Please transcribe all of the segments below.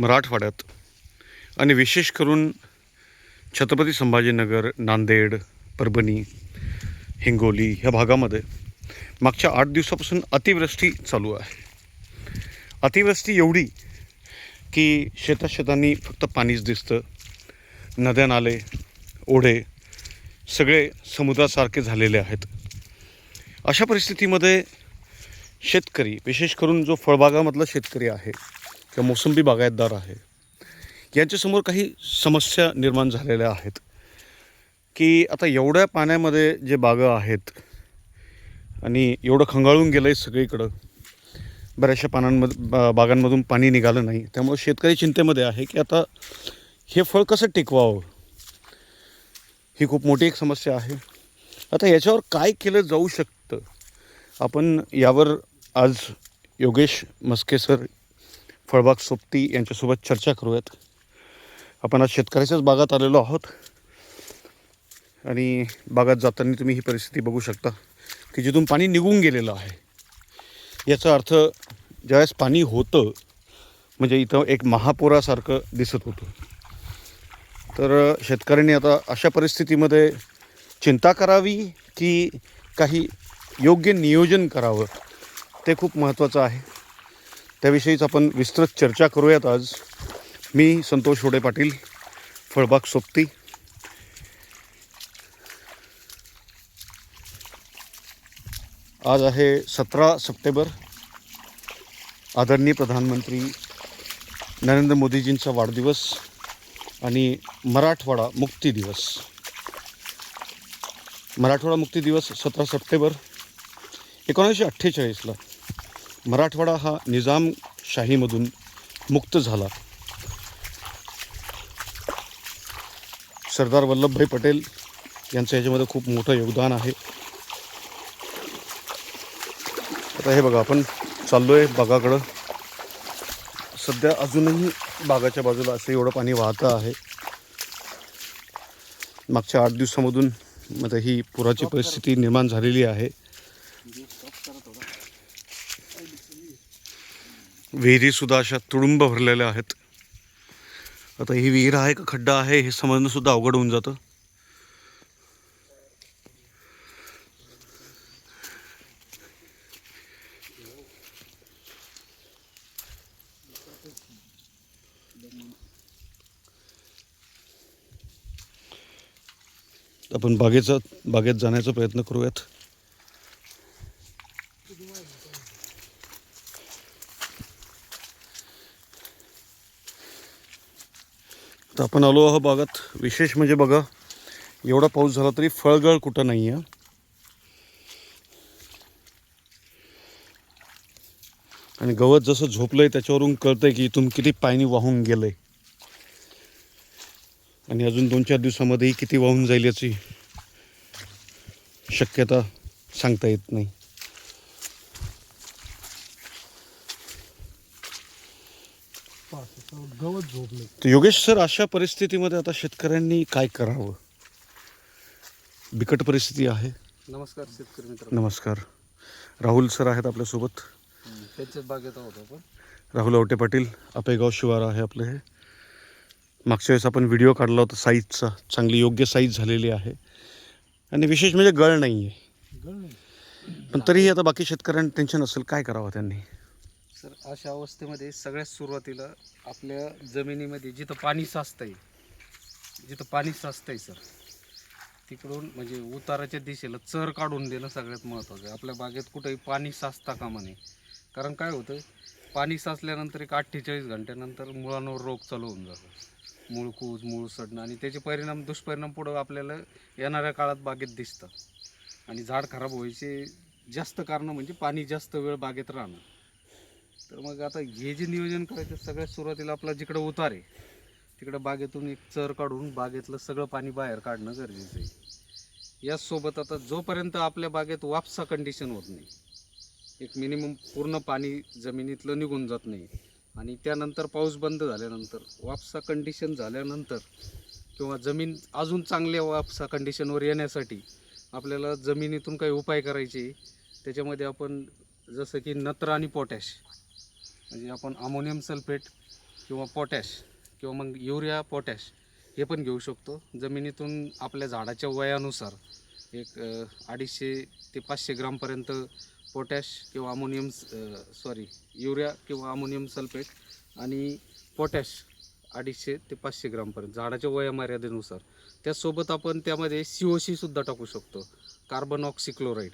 मराठवाड्यात आणि विशेष करून छत्रपती संभाजीनगर नांदेड परभणी हिंगोली ह्या भागामध्ये मागच्या आठ दिवसापासून अतिवृष्टी चालू आहे. अतिवृष्टी एवढी की शेता शेतांनी फक्त पाणीच दिसतं. नद्या नाले ओढे सगळे समुद्रासारखे झालेले आहेत. अशा परिस्थितीमध्ये शेतकरी विशेष करून जो फळबागामधला शेतकरी आहे किंवा मोसंबी बागायतदार आहे. यांच्यासमोर काही समस्या निर्माण झालेल्या आहेत. की आता एवढ्या पाण्यामध्ये जे बागं आहेत आणि एवढं खंगाळून गेलं आहे सगळीकडं बऱ्याचशा पानांमध्ये बा बागांमधून पाणी निघालं नाही. त्यामुळे शेतकरी चिंतेमध्ये आहे की आता हे फळ कसं टिकवावं? ही खूप मोठी एक समस्या आहे. आता याच्यावर काय केलं जाऊ शकतं? आपण यावर आज योगेश मस्के सर फळबाग सोबती यांच्यासोबत चर्चा करूयात. आपण आज शेतकऱ्याच्याच बागात आलेलो आहोत. आणि बागात जाताना तुम्ही ही परिस्थिती बघू शकता की जिथून पाणी निघून गेलेलं आहे. याचा अर्थ ज्यावेळेस पाणी होतं म्हणजे इथं एक महापुरासारखं दिसत होतं. तर शेतकऱ्यांनी आता अशा परिस्थितीमध्ये चिंता करावी की काही योग्य नियोजन करावं ते खूप महत्त्वाचं आहे. त्याविषयीच आपण विस्तृत चर्चा करूयात आज. मी संतोष होडे पाटील फळबाग सोबती. आज आहे सतरा सप्टेंबर. आदरणीय प्रधानमंत्री नरेंद्र मोदीजींचा वाढदिवस आणि मराठवाडा मुक्ती दिवस. मराठवाडा मुक्ती दिवस सतरा सप्टेंबर एकोणीसशे अठ्ठेचाळीसला. मराठवाडा हा निजामशाहीमधून मुक्त झाला. सरदार वल्लभभाई पटेल यांचं याच्यामध्ये खूप मोठं योगदान आहे. आता हे बघा आपण चाललो आहे बागाकडं. सध्या अजूनही बागाच्या बाजूला असं एवढं पाणी वाहतं आहे. मागच्या आठ दिवसामधून आता ही पुराची परिस्थिती निर्माण झालेली आहे. विहिरीसुद्धा अशा तुडुंब भरलेल्या आहेत. आता ही विहीर आहे का खड्डा आहे हे समजणंसुद्धा अवघड होऊन जातं. आपण बागेचा बागेत जाण्याचा प्रयत्न करूयात. आपण आलो आहोत बागात विशेष म्हणजे बघा एवढा पाऊस झाला तरी फळगळ कुठं नाही आहे आणि गवत जसं झोपलंय त्याच्यावरून कळतंय की इथून किती पाणी वाहून गेलंय. आणि अजून दोन चार दिवसामध्येही किती वाहून जाईल याची शक्यता सांगता येत नाही गवत झोपले तर योगेश सर अशा परिस्थितीमध्ये आता शेतकऱ्यांनी काय करावं? बिकट परिस्थिती आहे. नमस्कार शेतकरी मित्र नमस्कार. राहुल सर आहेत आपल्यासोबत. त्यांच्याच बागेत आहोत आपण. राहुल आवटे पाटील आपेगाव शिवार आहे आपलं हे. मागच्या वेळेस आपण व्हिडिओ काढला होता साईजचा. चांगली योग्य साईज झालेली आहे. आणि विशेष म्हणजे गळ नाही आहे गळ नाही. पण तरीही आता बाकी शेतकऱ्यांना टेन्शन असेल काय करावं त्यांनी? सर अशा अवस्थेमध्ये सगळ्यात सुरुवातीला आपल्या जमिनीमध्ये जिथं पाणी साचतंय जिथं पाणी साचतंय सर तिकडून म्हणजे उताराच्या दिशेला चर काढून देणं सगळ्यात महत्त्वाचं आहे. आपल्या बागेत कुठंही पाणी साचता कामा नये. कारण काय होतं पाणी साचल्यानंतर एक अठ्ठेचाळीस घंट्यानंतर मुळांवर रोग चालू होऊन जातो. मूळ कूज मूळ सडणं आणि त्याचे परिणाम दुष्परिणाम पुढं आपल्याला येणाऱ्या काळात बागेत दिसतात. आणि झाड खराब व्हायचे जास्त कारणं म्हणजे पाणी जास्त वेळ बागेत राहणं. तर मग आता हे जे नियोजन करायचं सगळ्यात सुरुवातीला आपला जिकडं उतार आहे तिकडं बागेतून एक चर काढून बागेतलं सगळं पाणी बाहेर काढणं गरजेचं आहे. याचसोबत आता जोपर्यंत आपल्या बागेत वापसा कंडिशन होत नाही एक मिनिमम पूर्ण पाणी जमिनीतलं निघून जात नाही आणि त्यानंतर पाऊस बंद झाल्यानंतर वापसा कंडिशन झाल्यानंतर किंवा जमीन अजून चांगल्या वापसा कंडिशनवर येण्यासाठी आपल्याला जमिनीतून काही उपाय करायचे त्याच्यामध्ये आपण जसं की नत्र आणि पोटॅश म्हणजे आपण अमोनियम सल्फेट किंवा पोटॅश किंवा मग युरिया पोटॅश हे पण घेऊ शकतो. जमिनीतून आपल्या झाडाच्या वयानुसार एक अडीचशे ते पाचशे ग्रामपर्यंत पोटॅश किंवा अमोनियम सॉरी युरिया किंवा अमोनियम सल्फेट आणि पोटॅश अडीचशे ते पाचशे ग्रामपर्यंत झाडाच्या वयामर्यादेनुसार त्याचसोबत आपण त्यामध्ये सी ओ सीसुद्धा टाकू शकतो. Carbon oxychloride.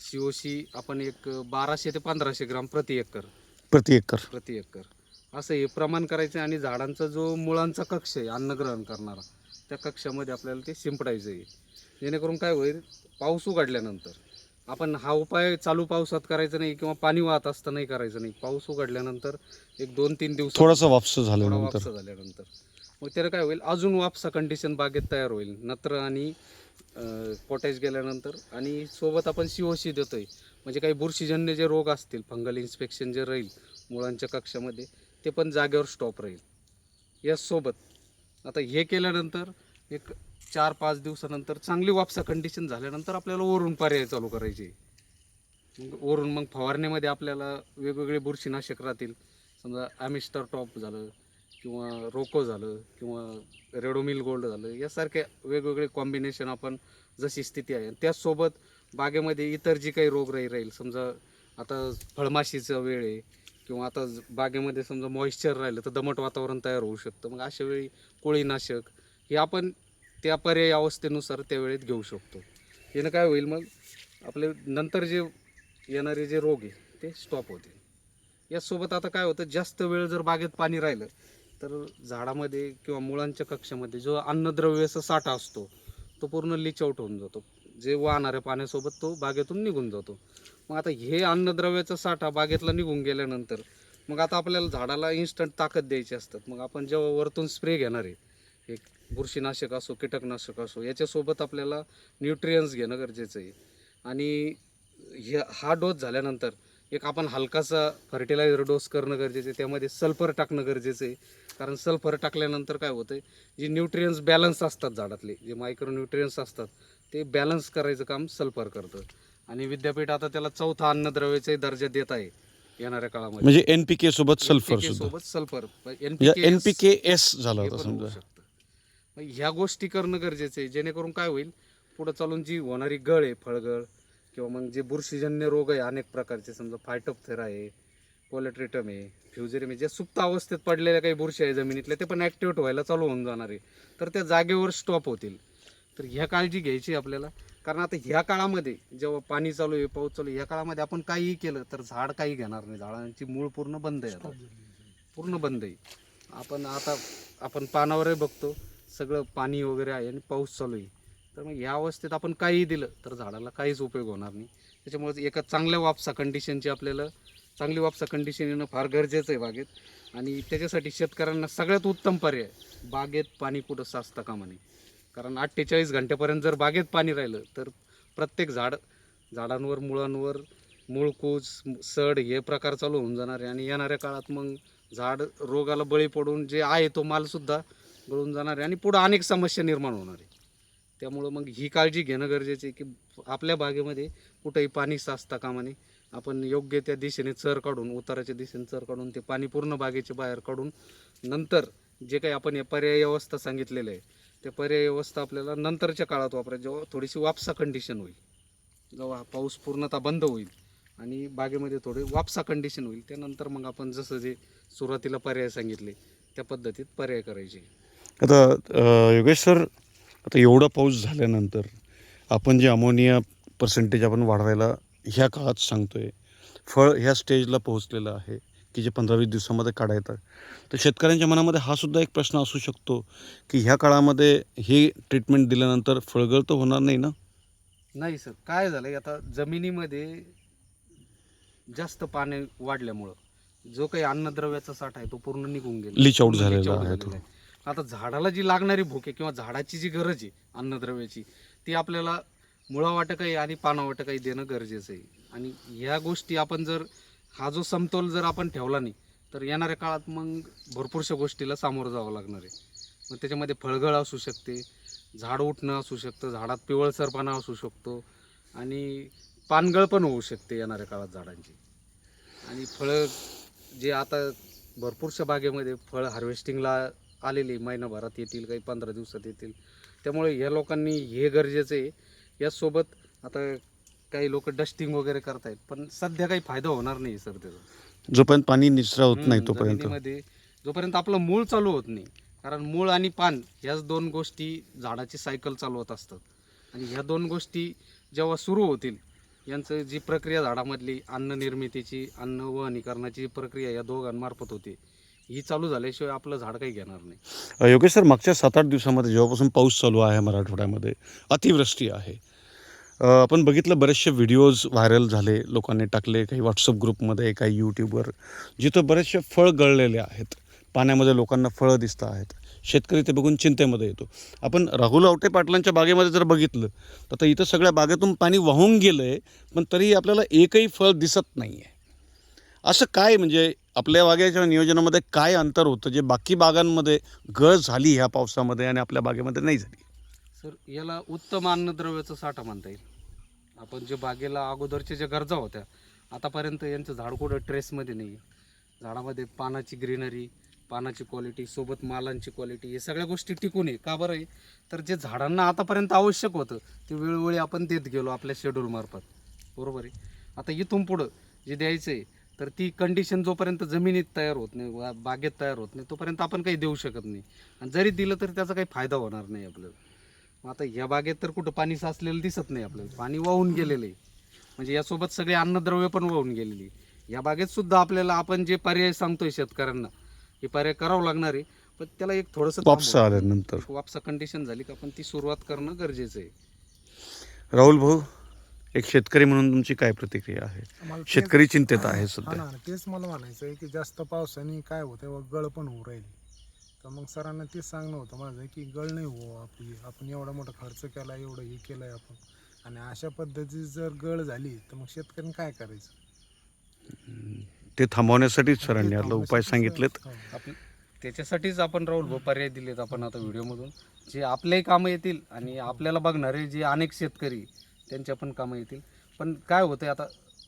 C O C आपण एक बाराशे ते पंधराशे ग्राम प्रति एकर. प्रति एकर. प्रति एकर. असं हे प्रमाण करायचं आणि झाडांचा जो मुळांचा कक्ष आहे अन्नग्रहण करणारा त्या कक्षामध्ये आपल्याला ते शिंपडायचं आहे. जेणेकरून काय होईल पाऊस उघडल्यानंतर आपण हा उपाय चालू पावसात करायचा नाही किंवा पाणी वाहत असताना नाही करायचं नाही. पाऊस उघडल्यानंतर एक दोन तीन दिवस थोडासा वापस थोडा झाल्यानंतर वापसा झाल्यानंतर. मग त्याला काय होईल अजून वापसा कंडिशन बागेत तयार होईल. नत्र आणि पोटॅश गेल्यानंतर आणि सोबत आपण सी ओ सी देतोय. म्हणजे काही बुरशीजन्य जे रोग असतील फंगल इन्स्पेक्शन जे राहील मुळांच्या कक्षामध्ये ते पण जागेवर स्टॉप राहील. यासोबत आता हे केल्यानंतर एक चार पाच दिवसानंतर चांगली वापसा कंडिशन झाल्यानंतर आपल्याला वरून पर्याय चालू करायचे. मग वरून मग फवारणीमध्ये आपल्याला वेगवेगळे बुरशीनाशक राहतील. समजा ॲमिस्टर टॉप झालं किंवा रोको झालं किंवा रेडोमिल गोल्ड झालं यासारखे वेगवेगळे कॉम्बिनेशन आपण जशी स्थिती आहे. त्याचसोबत बागेमध्ये इतर जी काही रोगराई राहील समजा आता फळमाशीचा वेळ आहे किंवा आता बागेमध्ये समजा मॉइश्चर राहिलं तर दमट वातावरण तयार होऊ शकतं. मग अशा वेळी कोळीनाशक हे आपण त्या पर्याय अवस्थेनुसार त्यावेळेत घेऊ शकतो. यानं काय होईल मग? आपले नंतर जे येणारे जे रोग आहे ते स्टॉप होतील. याचसोबत आता काय होतं? जास्त वेळ जर बागेत पाणी राहिलं तर झाडामध्ये किंवा मुळांच्या कक्षामध्ये जो अन्नद्रव्याचा साठा असतो तो पूर्ण लिच आउट होऊन जातो. जे वाहणाऱ्या पाण्यासोबत तो बागेतून निघून जातो. मग आता हे अन्नद्रव्याचा साठा बागेतला निघून गेल्यानंतर मग आता आपल्याला झाडाला इन्स्टंट ताकद द्यायची असतात. मग आपण जेव्हा वरतून स्प्रे घेणार आहे एक बुरशीनाशक असो कीटकनाशक असो याच्यासोबत आपल्याला न्यूट्रियन्स घेणं गरजेचं आहे. आणि हे हा डोस झाल्यानंतर एक आपण हलकासा फर्टिलायझर डोस करणं गरजेचं आहे. त्यामध्ये सल्फर टाकणं गरजेचं आहे. कारण सल्फर टाकल्यानंतर काय होतं जे न्यूट्रियन्स बॅलन्स असतात झाडातले जे मायक्रो न्यूट्रियन्स असतात ते बॅलन्स करायचं काम सल्फर करतं. आणि विद्यापीठ आता त्याला चौथा अन्नद्रव्याचाही दर्जा देत आहे येणाऱ्या काळामध्ये. म्हणजे एन पी के सोबत सल्फर सोबत सल्फर म्हणजे एन पी के एस झाला होता समजा. ह्या गोष्टी करणं गरजेचं आहे. जेणेकरून काय होईल पुढे चालून जी होणारी गळ आहे फळगळ किंवा मग जे बुरशीजन्य रोग आहे अनेक प्रकारचे समजा फायटोपथेरा आहे कोलेट्रिटम आहे फ्युजेरियम आहे जे सुप्त अवस्थेत पडलेल्या काही बुरशी आहे जमिनीतल्या ते पण ॲक्टिवेट व्हायला चालू होऊन जाणार आहे. तर त्या जागेवर स्टॉप होतील. तर ह्या काळजी घ्यायची आपल्याला. कारण आता ह्या काळामध्ये जेव्हा पाणी चालू आहे पाऊस चालू आहे ह्या काळामध्ये आपण काहीही केलं तर झाड काही घेणार नाही. झाडांची मूळ पूर्ण बंद आहे आता. पूर्ण बंद आहे. आपण आता आपण पानावरही बघतो सगळं पाणी वगैरे आहे आणि पाऊस चालू आहे. तर मग या अवस्थेत आपण काहीही दिलं तर झाडाला काहीच उपयोग होणार नाही. त्याच्यामुळे एका चांगल्या वापसा कंडिशनची आपल्याला चांगली वापसा कंडिशन येणं फार गरजेचं आहे बागेत. आणि त्याच्यासाठी शेतकऱ्यांना सगळ्यात उत्तम पर्याय बागेत पाणी कुठं साचता कामा नये कारण अठ्ठेचाळीस घंट्यापर्यंत जर बागेत पाणी राहिलं तर प्रत्येक झाड झाडांवर मुळांवर मूळकूज सड हे प्रकार चालू होऊन जाणार आहे. आणि येणाऱ्या काळात मग झाड रोगाला बळी पडून जे आहे तो मालसुद्धा गळून जाणार आहे. आणि पुढं अनेक समस्या निर्माण होणार आहे. त्यामुळं मग ही काळजी घेणं गरजेचं आहे की आपल्या बागेमध्ये कुठंही पाणी साचता कामा नये. आपण योग्य त्या दिशेने चर काढून उताराच्या दिशेने चर काढून ते पाणी पूर्ण बागेच्या बाहेर काढून नंतर जे काही आपण या पर्यायी व्यवस्था सांगितलेलं आहे त्या पर्याय व्यवस्था आपल्याला नंतरच्या काळात वापरायची जेव्हा थोडीशी वापसा कंडिशन होईल जेव्हा पाऊस पूर्णतः बंद होईल आणि बागेमध्ये थोडी वापसा कंडिशन होईल त्यानंतर मग आपण जसं जे सुरुवातीला पर्याय सांगितले त्या पद्धतीत पर्याय करायचे. आता योगेश सर आता एवढा पाऊस झाल्यानंतर आपण जे अमोनिया पर्सेंटेज आपण वाढवायला ह्या काळात सांगतोय फळ ह्या स्टेजला पोहोचलेलं आहे की जे पंधरा वीस दिवसामध्ये काढा येतात तर शेतकऱ्यांच्या मनामध्ये हा सुद्धा एक प्रश्न असू शकतो की ह्या काळामध्ये ही ट्रीटमेंट दिल्यानंतर फळगळ तर होणार नाही ना? नाही सर काय झालंय आता जमिनीमध्ये जास्त पाणी वाढल्यामुळं जो काही अन्नद्रव्याचा साठा आहे तो पूर्ण निघून गेला. झालेला out आहे झालेला आहे. आता झाडाला जी लागणारी भूक आहे किंवा झाडाची जी गरज आहे अन्नद्रव्याची ती आपल्याला मुळावाटकही आणि पानावाटकही देणं गरजेचं आहे. आणि ह्या गोष्टी आपण जर हा जो समतोल जर आपण ठेवला नाही तर येणाऱ्या काळात मग भरपूरशा गोष्टीला सामोरं जावं लागणार आहे. मग त्याच्यामध्ये फळगळ असू शकते झाड उठणं असू शकतं झाडात पिवळसरपणा असू शकतो आणि पानगळ पण होऊ शकते येणाऱ्या काळात झाडांची. आणि फळं जे आता भरपूरशा बागेमध्ये फळ हार्वेस्टिंगला आलेली महिनाभरात येतील काही पंधरा दिवसात येतील. त्यामुळे ह्या लोकांनी हे गरजेचं आहे. यासोबत आता काही लोक डस्टिंग वगैरे करतायत पण सध्या काही फायदा होणार नाही सर त्याचा. जोपर्यंत पाणी निचरा होत नाही तोपर्यंत. जमिनीमध्ये जोपर्यंत आपलं मूळ चालू होत नाही कारण मूळ आणि पान ह्याच दोन गोष्टी झाडाची सायकल चालू होत असतात. आणि ह्या दोन गोष्टी जेव्हा सुरू होतील यांचं जी प्रक्रिया झाडामधली अन्न निर्मितीची अन्न वहनीकरणाची प्रक्रिया या दोघांमार्फत होते ही चालू झाल्याशिवाय आपलं झाड काही घेणार नाही. अ, योगेश सर मागच्या सात आठ दिवसामध्ये जेव्हापासून पाऊस चालू आहे मराठवाड्यामध्ये अतिवृष्टी आहे. अ, आपण बघितलं बरेचसे व्हिडिओज व्हायरल झाले लोकांनी टाकले काही व्हॉट्सअप ग्रुपमध्ये काही यूट्यूबवर जिथं बरेचसे फळ गळलेले आहेत. पाण्यामध्ये लोकांना फळं दिसत आहेत. शेतकरी ते बघून चिंतेमध्ये येतो. आपण राहुल आवटे पाटलांच्या बागेमध्ये जर बघितलं तर आता इथं सगळ्या बागेतून पाणी वाहून गेलं आहे पण तरी आपल्याला एकही फळ दिसत नाही आहे असं काय म्हणजे आपल्या बागेच्या नियोजनामध्ये काय अंतर होतं? जे बाकी बागांमध्ये गळ झाली ह्या पावसामध्ये आणि आपल्या बागेमध्ये नाही झाली? सर याला उत्तम अन्नद्रव्याचा साठा म्हणता येईल. आपण जे बागेला अगोदरच्या ज्या गरजा होत्या आतापर्यंत यांचं झाड कुठं ट्रेसमध्ये नाही झाडामध्ये पानाची ग्रीनरी पानाची क्वालिटी सोबत मालांची क्वालिटी हे सगळ्या गोष्टी टिकून आहे. का बरं आहे तर जे झाडांना आतापर्यंत आवश्यक होतं ते वेळोवेळी आपण देत गेलो आपल्या शेड्यूलमार्फत बरोबर आहे? आता इथून पुढं जे द्यायचं आहे तर ती कंडिशन जोपर्यंत जमिनीत तयार होत नाही बागेत तयार होत नाही तोपर्यंत आपण काही देऊ शकत नाही. आणि जरी दिलं तरी त्याचा काही फायदा होणार नाही आपल्याला. आता या बागेत तर कुठं पाणी साचलेलं दिसत नाही आपल्याला. पाणी वाहून गेलेलं आहे. म्हणजे यासोबत सगळे अन्नद्रव्य पण वाहून गेलेली. या बागेत सुद्धा आपल्याला आपण जे पर्याय सांगतोय शेतकऱ्यांना हे पर्याय करावं लागणार आहे. पण त्याला एक थोडंसं वापसा. आल्यानंतर. वापसा कंडिशन झाली का आपण ती सुरुवात करणं गरजेचं आहे. राहुल भाऊ एक शेतकरी म्हणून तुमची काय प्रतिक्रिया आहे? आम्हाला तेच- शेतकरी चिंतेत आहे हा सध्या ना तेच मला म्हणायचं आहे की जास्त पावसाने काय होतं गळ पण होऊ राहिली. तर मग सरांना तेच सांगणं होतं माझं की गळ नाही हो आपली. आपण एवढा मोठा खर्च केला एवढं हे केलंय आपण. आणि अशा पद्धतीची जर गळ झाली तर मग शेतकऱ्यांनी काय करायचं? ते थांबवण्यासाठीच सरांनी ते आपला उपाय सांगितलेत. हो. आपण त्याच्यासाठीच आपण राहुल भाऊ पर्याय दिलेत आपण आता व्हिडिओमधून. जे आपल्याही कामं येतील आणि आपल्याला बघणारे जे अनेक शेतकरी त्यांच्या पण कामं येतील. पण काय होतंय आता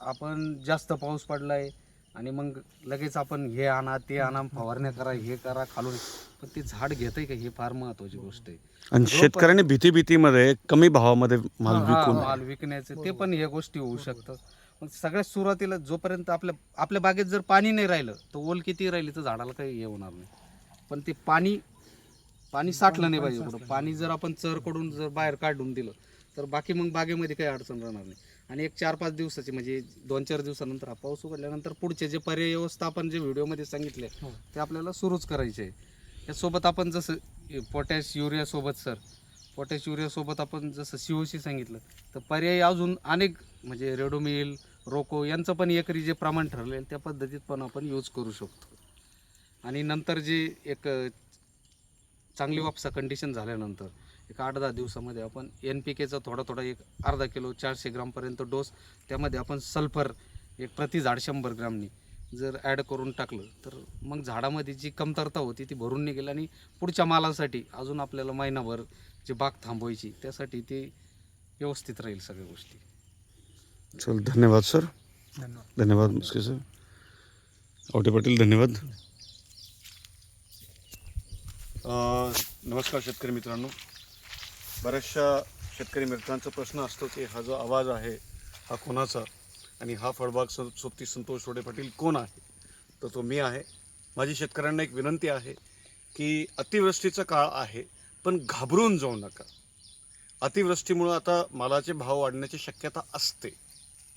आपण जास्त पाऊस पडलाय आणि मग लगेच आपण हे आणा ते आणा फवारण्या करा हे करा खालून. पण ते झाड घेतंय का? हे फार महत्वाची गोष्ट आहे. आणि शेतकऱ्यांनी भीती भीतीमध्ये कमी भावामध्ये माल विकून माल विकण्याचे ते पण ह्या गोष्टी होऊ शकतात मग सगळ्यात सुरुवातीला जोपर्यंत आपल्या आपल्या बागेत जर पाणी नाही राहिलं तर ओल किती राहिली तर झाडाला काही हे होणार नाही. पण ते पाणी पाणी साठलं नाही पाहिजे कुठं. पाणी जर आपण चरकडून जर बाहेर काढून दिलं तर बाकी मग बागेमध्ये काही अडचण राहणार नाही. आणि एक चार पाच दिवसाची म्हणजे दोन चार दिवसानंतर हा पाऊस उघडल्यानंतर पुढचे जे पर्याय व्यवस्था आपण जे व्हिडिओमध्ये सांगितले हो. ते आपल्याला सुरूच करायचे आहे. यासोबत आपण जसं पोटॅश युरिया सोबत सर पोटॅश युरिया सोबत आपण जसं सीओसी सांगितलं तर पर्यायी अजून अनेक म्हणजे रेडोमिल रोको यांचं पण एकरी जे प्रमाण ठरलेलं त्या पद्धतीत पण आपण यूज करू शकतो. आणि नंतर जे एक चांगली वापसा कंडिशन झाल्यानंतर एक आठ दहा दिवसामध्ये आपण एन पी केचा थोडा थोडा एक अर्धा किलो चारशे ग्रामपर्यंत डोस त्यामध्ये आपण सल्फर एक प्रति झाड शंभर ग्रामनी जर ॲड करून टाकलं तर मग झाडामध्ये जी कमतरता होती ती भरून निघेल आणि पुढच्या मालासाठी अजून आपल्याला महिनाभर जे बाग थांबवायची त्यासाठी ते व्यवस्थित राहील सगळ्या गोष्टी. चल धन्यवाद सर. धन्यवाद. धन्यवाद मुस्के सर. आवटे पाटील धन्यवाद. अं, नमस्कार शेतकरी मित्रांनो. बऱ्याचशा शेतकरी मित्रांचा प्रश्न असतो की हा जो आवाज आहे हा कोणाचा? आणि हा फळबाग स सोबती संतोष रोडे पाटील कोण आहे? तर तो मी आहे. माझी शेतकऱ्यांना एक विनंती आहे की अतिवृष्टीचा काळ आहे पण घाबरून जाऊ नका. अतिवृष्टीमुळं आता मालाचे भाव वाढण्याची शक्यता असते.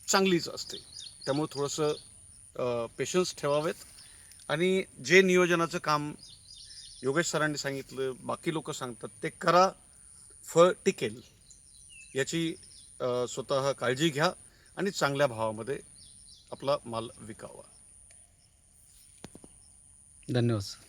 चांगलीच असते. त्यामुळे थोडंसं पेशन्स ठेवावेत. आणि जे नियोजनाचं काम योगेश सरांनी सांगितलं बाकी लोक सांगतात ते करा. फळ टिकेल याची स्वतः काळजी घ्या आणि चांगल्या भावामध्ये आपला माल विकावा. धन्यवाद सर.